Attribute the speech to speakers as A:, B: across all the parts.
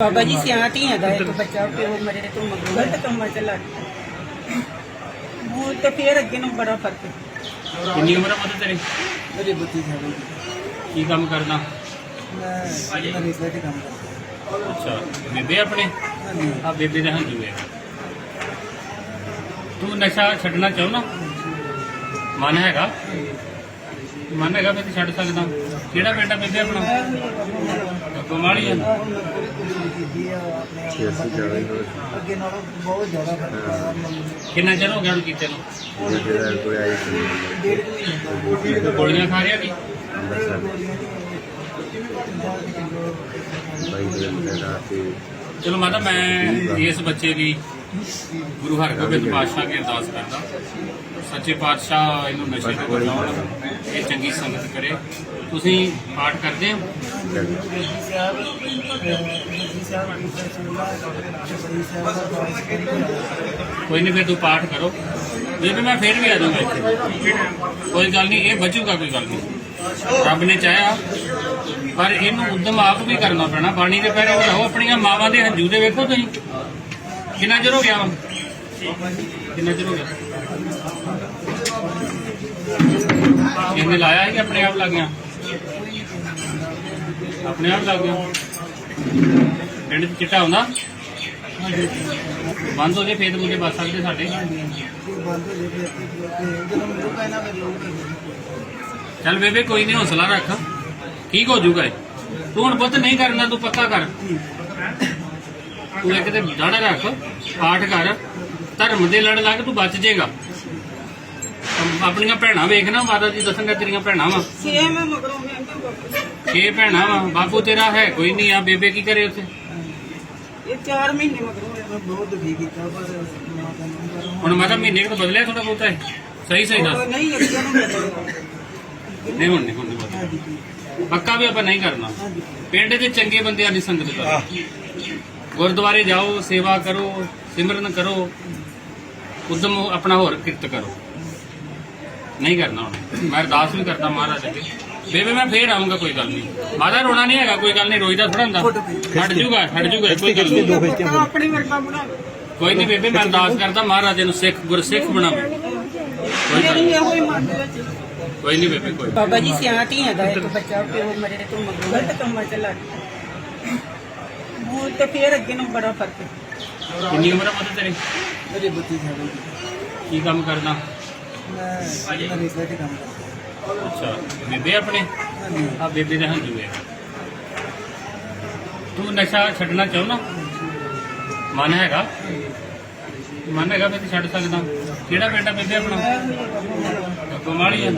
A: ਬਾਬਾ ਜੀ ਸਿਆਣਾ ਧੀਆਂ ਦਾ ਇੱਕ ਬੱਚਾ ਪਿਓ ਮਰੇ ਤੋਂ ਮਗਰੋਂ ਗਲਤ ਕੰਮਾਂ ਚ ਲੱਗ ਗਿਆ। ਤੇ ਫੇਰ ਅੱਗੇ ਨੂੰ ਬੜਾ ਫ਼ਰਕ ਹੈ।
B: ਕਿੰਨੀ ਉਮਰ ਹੈ ਮਤਲਬ ਤੇਰੀ?
C: ਮੇਰੇ ਬੱਤੀ ਸਾਲ
B: ਕੀ ਕੰਮ ਕਰਦਾ?
C: ਮੈਂ ਨਰੇਗਾ ਤੇ ਕੰਮ ਕਰਦਾ।
B: ਅੱਛਾ ਬੇਬੇ ਆਪਣੇ? ਆ ਬੇਬੇ ਦੇ ਹੰਝੂ ਹੈ ਤੂੰ ਨਸ਼ਾ ਛੱਡਣਾ ਚਾਹੁੰਦਾ? ਮਨ ਹੈਗਾ? ਮਨ ਹੈਗਾ ਮੈਂ ਤੇ ਛੱਡ ਸਕਦਾ? ਕਿਹੜਾ ਪਿੰਡ ਆ ਬੇਬੇ ਆਪਣਾ? ਗਮਾਲੀ ਆ
C: ਅੱਗੇ ਨਾਲੋਂ ਬਹੁਤ ਜ਼ਿਆਦਾ ਫ਼ਰਕ ਆ। ਮਤਲਬ
B: ਕਿੰਨਾ ਚਿਰ ਹੋ ਗਿਆ ਹੁਣ ਕੀਤੇ ਨੂੰ?
C: ਡੇਢ ਕੁ ਮਹੀਨੇ। ਤੋਂ
B: ਗੋਲੀਆਂ ਖਾ ਰਿਹਾ ਕੀ ਚਲੋ ਮਾਤਾ ਮੈਂ ਇਸ ਬੱਚੇ ਦੀ ਗੁਰੂ ਹਰਗੋਬਿੰਦ ਪਾਤਸ਼ਾਹ ਅੱਗੇ ਅਰਦਾਸ ਕਰਦਾ। ਸੱਚੇ ਪਾਤਸ਼ਾਹ ਇਹਨੂੰ ਨਸ਼ੇ ਤੋਂ ਬਚਾਉਣ ਇਹ ਚੰਗੀ ਸੰਗਤ ਕਰੇ। ਤੁਸੀਂ ਪਾਠ ਕਰਦੇ ਹੋ? ਕੋਈ ਨਹੀਂ, ਫਿਰ ਤੂੰ ਪਾਠ ਕਰੋ। ਬੇਬੇ ਮੈਂ ਫੇਰ ਵੀ ਆ ਜਾਊਂਗਾ ਇੱਥੇ। ਕੋਈ ਗੱਲ ਨਹੀਂ, ਇਹ ਬਚੂਗਾ ਕੋਈ ਗੱਲ ਨਹੀਂ। ਰੱਬ ਨੇ ਚਾਹਿਆ, ਪਰ ਇਹਨੂੰ ਉਦਮ ਆਪ ਵੀ ਕਰਨਾ ਪੈਣਾ। ਪਾਣੀ ਦੇ ਪੈਰੇ ਰਹੋ ਆਪਣੀਆਂ ਮਾਵਾਂ ਦੇ ਹੰਝੂ ਦੇ ਵੇਖੋ ਤੁਸੀਂ। ਕਿੰਨਾ ਚਿਰ ਹੋ ਗਿਆ ਕਿੰਨਾ ਚਿਰ ਹੋ ਗਿਆ? ਇਹਨੇ ਲਾਇਆ ਹੈ ਕਿ ਆਪਣੇ ਆਪ ਲੱਗ ਆਪਣੇ ਆਪ ਲੱਗ ਗਿਆ ਪਿੰਡ 'ਚ ਚਿੱਟਾ ਹੁੰਦਾ? ਬੰਦ ਹੋ ਜੇ, ਫੇਰ ਮੁਝੇ ਬਚ ਸਕਦੇ ਸਾਡੇ? ਚੱਲ ਬੇਬੇ, ਕੋਈ ਨਹੀਂ ਹੌਸਲਾ ਰੱਖ। ਠੀਕ ਹੋ ਜਾਊਗਾ ਇਹ। ਤੂੰ ਹੁਣ ਪੁੱਤ ਨਹੀਂ ਕਰਨਾ, ਤੂੰ ਪੱਕਾ ਕਰ। ਤੂੰ ਇੱਕ ਤੇ ਡੜ ਰੱਖ, ਪਾਠ ਕਰ। ਧਰਮ ਦੇ ਲੜ ਲੱਗ, ਤੂੰ ਬਚ ਜਾਏਗਾ। ਆਪਣੀਆਂ ਭੈਣਾਂ ਵੇਖਣਾ ਮਾਤਾ ਜੀ ਦੱਸਣਗੇ ਤੇਰੀਆਂ ਭੈਣਾਂ ਵਾ।
A: ਸੇਮ ਮਗਰੋਂ ਮੈਂ ਕਿਹਾ ਬਾਪੂ
B: ਛੇ ਭੈਣਾਂ ਵਾ ਬਾਪੂ ਤੇਰਾ ਹੈ ਕੋਈ ਨਹੀਂ ਆ ਬੇਬੇ ਕੀ ਕਰੇ ਉੱਥੇ?
A: ਇਹ 4 ਮਹੀਨੇ ਮਗਰੋਂ।
C: ਬਹੁਤ ਦੁਖੀ ਕੀਤਾ ਪਰ ਨੂੰ
B: ਹੁਣ ਮਾਤਾ ਮਹੀਨੇ ਕੁ ਤੋਂ ਬਦਲਿਆ ਥੋੜਾ ਬਹੁਤਾ ਇਹ? ਸਹੀ ਸਹੀ
A: ਉਹ
B: ਦੱਸ।
A: ਨਹੀਂ ਅੱਗੇ ਨੂੰ ਬਦਲਿਆ।
B: ਨਹੀਂ ਹੁਣ ਨਹੀਂ ਹੁਣ ਨਹੀਂ ਬਦਲਿਆ। ਪੱਕਾ ਵੀ ਆਪਾਂ ਨਹੀਂ ਕਰਨਾ। ਪਿੰਡ ਦੇ ਚੰਗੇ ਬੰਦਿਆਂ ਦੀ ਸੰਗਤ ਕਰੋ। ਗੁਰਦੁਆਰੇ ਜਾਓ ਸੇਵਾ ਕਰੋ ਸਿਮਰਨ ਕਰੋ ਉਦਮ ਆਪਣਾ ਹੋਰ ਕਿਰਤ ਕਰੋ। ਨਹੀਂ ਕਰਨਾ ਹੁਣ। ਮੈਂ ਅਰਦਾਸ ਵੀ ਕਰਦਾ ਮਹਾਰਾਜ ਅੱਗੇ। ਬੇਬੇ ਮੈਂ ਫੇਰ ਆਉਂਗਾ ਕੋਈ ਗੱਲ ਨਹੀਂ। ਮਾਤਾ ਰੋਣਾ ਨਹੀਂ ਹੈਗਾ ਕੋਈ ਗੱਲ ਨਹੀਂ ਰੋਈਦਾ ਥੋੜਾ ਹੁੰਦਾ। ਹਟ ਜੂਗਾ ਹਟ ਜੂਗਾ ਕੋਈ ਗੱਲ ਨਹੀਂ।
A: ਆਪਣੀ ਵਰਗਾ ਬਣਾ
B: ਕੋਈ ਨਹੀਂ ਬੇਬੇ ਮੈਂ ਅਰਦਾਸ ਕਰਦਾ ਮਹਾਰਾਜ ਨੂੰ ਸਿੱਖ ਗੁਰਸਿੱਖ ਬਣਾਵੇ। ਕੋਈ ਗੱਲ
A: ਮੇਰੀ ਇਹੋ ਹੀ ਮਨ ਦੇ ਵਿੱਚ
B: ਕੋਈ ਨਹੀਂ ਬੇਬੇ ਕੋਈ
A: ਬਾਬਾ ਜੀ ਸਿਆਣਾ ਧੀਆਂ ਦਾ ਇੱਕ ਬੱਚਾ ਪਿਓ ਮਰੇ ਤੋਂ ਮਗਰੋਂ। ਗਲਤ ਕੰਮਾਂ ਚ ਲੱਗ। ਹੁਣ ਤੇ ਫੇਰ ਅੱਗੇ ਨੂੰ ਬੜਾ ਫ਼ਰਕ ਹੈ।
B: ਕਿੰਨੀ ਉਮਰ ਹੈ ਮਤਲਬ ਤੇਰੀ?
C: ਮੇਰੇ ਬੱਤੀ ਸਾਲ
B: ਕੀ ਕੰਮ ਕਰਦਾ?
C: ਮੈਂ ਤੇ ਕੰਮ ਕਰਦਾ।
B: ਅੱਛਾ ਬੇਬੇ ਆਪਣੇ? ਆ ਬੇਬੇ ਦੇ ਹੰਝੂ ਹੈ ਤੂੰ ਨਸ਼ਾ ਛੱਡਣਾ ਚਾਹੁੰਦਾ? ਮਨ ਹੈਗਾ? ਮਨ ਹੈਗਾ ਤੇ ਛੱਡ ਸਕਦਾ। ਕਿਹੜਾ ਪਿੰਡ ਆ ਬੇਬੇ ਆਪਣਾ? ਗਮਾਲੀ ਆ।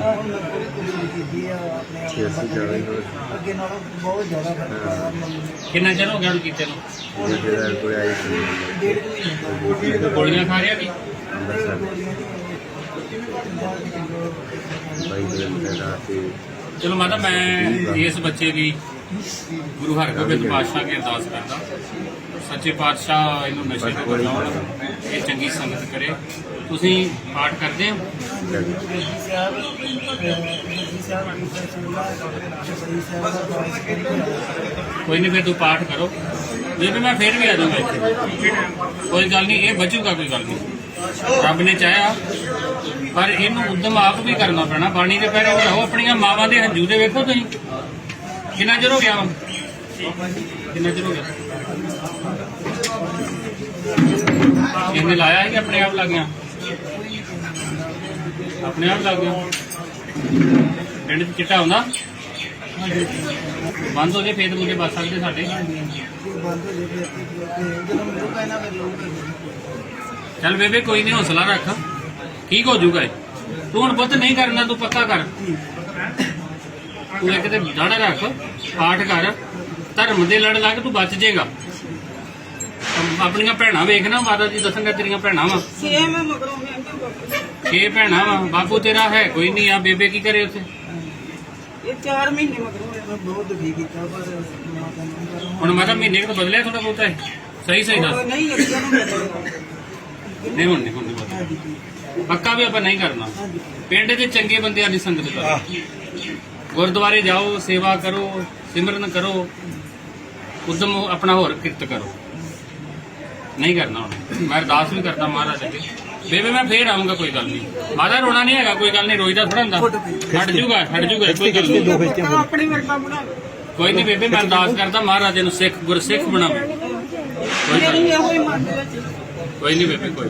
C: ਕੀਤੀ ਆ ਆਪਣੇ ਆਪ ਅੱਗੇ ਨਾਲੋਂ ਬਹੁਤ ਜ਼ਿਆਦਾ ਫ਼ਰਕ ਆ ਮਤਲਬ
B: ਕਿੰਨਾ ਚਿਰ ਹੋ ਗਿਆ ਹੁਣ ਕੀਤੇ ਨੂੰ?
C: ਡੇਢ ਕੁ ਮਹੀਨੇ ਤੋਂ
B: ਗੋਲੀਆਂ ਖਾ ਰਿਹਾ ਕੀ ਚਲੋ ਮਾਤਾ, ਮੈਂ ਇਸ ਬੱਚੇ ਦੀ ਗੁਰੂ ਹਰਗੋਬਿੰਦ ਪਾਤਸ਼ਾਹ ਅੱਗੇ ਅਰਦਾਸ ਕਰਦਾ। ਸੱਚੇ ਪਾਤਸ਼ਾਹ ਇਹਨੂੰ ਨਸ਼ੇ ਤੋਂ ਬਚਾਉਣ, ਇਹ ਚੰਗੀ ਸੰਗਤ ਕਰੇ। ਤੁਸੀਂ ਪਾਠ ਕਰਦੇ ਹੋ? ਕੋਈ ਨਹੀਂ ਫਿਰ ਤੂੰ ਪਾਠ ਕਰੋ। ਜੇ ਮੈਂ ਫਿਰ ਵੀ ਆ ਜਾਊਂਗਾ ਇੱਥੇ। ਕੋਈ ਗੱਲ ਨਹੀਂ ਇਹ ਬਚੂਗਾ ਕੋਈ ਗੱਲ ਨਹੀਂ ਰੱਬ ਨੇ ਚਾਹਿਆ। ਪਰ ਇਹਨੂੰ ਉਦਮ ਆਪ ਵੀ ਕਰਨਾ ਪੈਣਾ। ਬਾਣੀ ਦੇ ਪੈਰੇ ਰਹੋ ਆਪਣੀਆਂ ਮਾਵਾਂ ਦੇ ਹੰਝੂ ਦੇ ਵੇਖੋ ਤੁਸੀਂ। ਕਿੰਨਾ ਚਿਰ ਹੋ ਗਿਆ? ਵਾ? ਕਿੰਨਾ ਚਿਰ ਹੋ ਗਿਆ? ਇਹਨੇ ਲਾਇਆ ਕਿ ਆਪਣੇ ਆਪ ਲੱਗ ਗਿਆ ਆਪਣੇ ਆਪ ਲੱਗ ਗਿਆ ਪਿੰਡ 'ਚ ਚਿੱਟਾ ਹੁੰਦਾ? ਬੰਦ ਹੋ ਜੇ, ਫੇਰ ਮੁਝੇ ਬਚ ਸਕਦੇ ਸਾਡੇ। ਚੱਲ ਬੇਬੇ ਕੋਈ ਨਹੀਂ ਹੌਸਲਾ ਰੱਖ। ਠੀਕ ਹੋ ਜਾਊਗਾ। ਤੂੰ ਹੁਣ ਪੁੱਤ ਨਹੀਂ ਕਰਨਾ ਤੂੰ ਪੱਕਾ ਕਰ। ਤੂੰ ਇੱਕ ਤੇ ਡੜ ਰੱਖ ਪਾਠ ਕਰ। ਧਰਮ ਦੇ ਲੜ ਲੱਗ ਤੂੰ ਬਚ ਜਾਏਗਾ। ਆਪਣੀਆਂ ਭੈਣਾਂ ਵੇਖਣਾ ਮਾਤਾ ਜੀ ਦੱਸਣਗੇ ਤੇਰੀਆਂ ਭੈਣਾਂ ਵਾ।
A: ਸੇਮ ਮਗਰੋਂ ਮੈਂ
B: ਛੇ ਭੈਣਾਂ ਵਾ। ਬਾਪੂ ਤੇਰਾ ਹੈ ਕੋਈ ਨਹੀਂ ਆ। ਬੇਬੇ ਕੀ ਕਰੇ ਉੱਥੇ?
A: ਇਹ 4 ਮਹੀਨੇ ਮਗਰੋਂ।
C: ਬਹੁਤ ਦੁਖੀ ਕੀਤਾ ਪਰ ਮਾਤਾ ਨੂੰ ਪਰ
B: ਹੁਣ ਮਾਤਾ ਮਹੀਨੇ ਕੁ ਤੋਂ ਬਦਲਿਆ ਥੋੜਾ ਬਹੁਤਾ? ਸਹੀ ਸਹੀ ਦੱਸ।
A: ਨਹੀਂ ਅੱਗੇ ਨੂੰ ਬਦਲਿਆ।
B: ਨਹੀਂ ਹੁਣ ਨਹੀਂ ਹੁਣ ਨਹੀਂ ਪੱਕਾ ਵੀ ਆਪਾਂ ਨਹੀਂ ਕਰਨਾ। ਪਿੰਡ ਦੇ ਚੰਗੇ ਬੰਦਿਆਂ ਦੀ ਸੰਗਤ ਕਰੋ। ਗੁਰਦੁਆਰੇ ਜਾਓ ਸੇਵਾ ਕਰੋ ਸਿਮਰਨ ਕਰੋ ਉਦਮ ਆਪਣਾ ਹੋਰ ਕਿਰਤ ਕਰੋ। ਨਹੀਂ ਕਰਨਾ ਹੁਣ। ਮੈਂ ਅਰਦਾਸ ਵੀ ਕਰਦਾ ਮਹਾਰਾਜ ਅੱਗੇ। ਬੇਬੇ ਮੈਂ ਫੇਰ ਆਉਂਗਾ ਕੋਈ ਗੱਲ ਨਹੀਂ। ਮਾਤਾ ਰੋਣਾ ਨਹੀਂ ਹੈਗਾ ਕੋਈ ਗੱਲ ਨਹੀਂ ਰੋਈਦਾ ਥੋੜਾ ਹੁੰਦਾ। ਹਟ ਜੂਗਾ ਹਟ ਜੂਗਾ ਕੋਈ ਗੱਲ ਨਹੀਂ।
A: ਆਪਣੇ ਵਰਗਾ ਬਣਾ
B: ਕੋਈ ਨਹੀਂ ਬੇਬੇ ਮੈਂ ਅਰਦਾਸ ਕਰਦਾ ਮਹਾਰਾਜ ਨੂੰ ਸਿੱਖ ਗੁਰਸਿੱਖ ਬਣਾਵੇ। ਕੋਈ ਗੱਲ
A: ਮੇਰੀ
B: ਨਹੀਂ।
A: ਇਹੋ ਹੀ ਮਨ ਦੇ ਵਿੱਚ
B: ਕੋਈ ਨਹੀਂ ਬੇਬੇ ਕੋਈ